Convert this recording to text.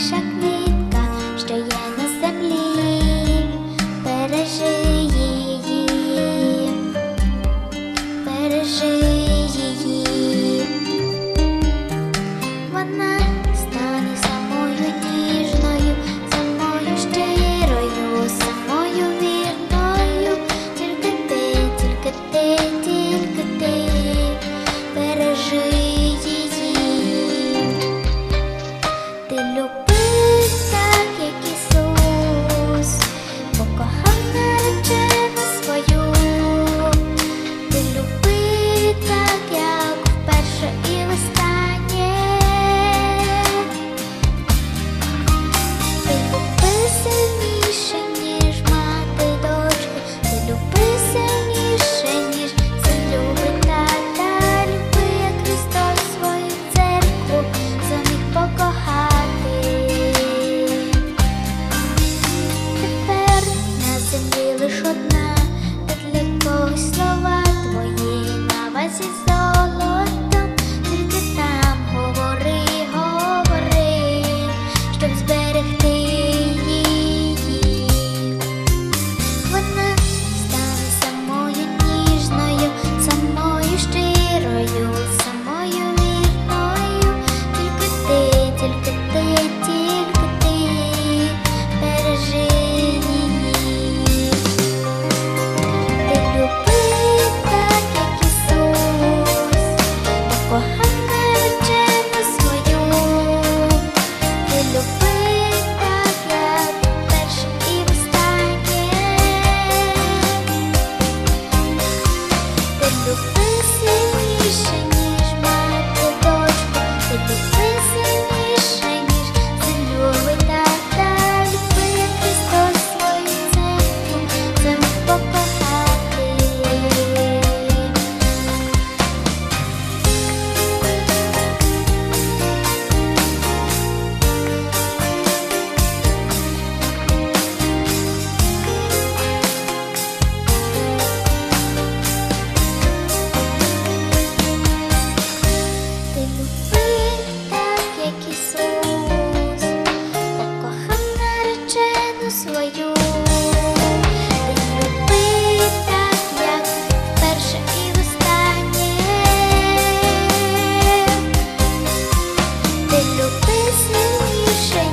chaque nuit. свою. Ти люби сильніше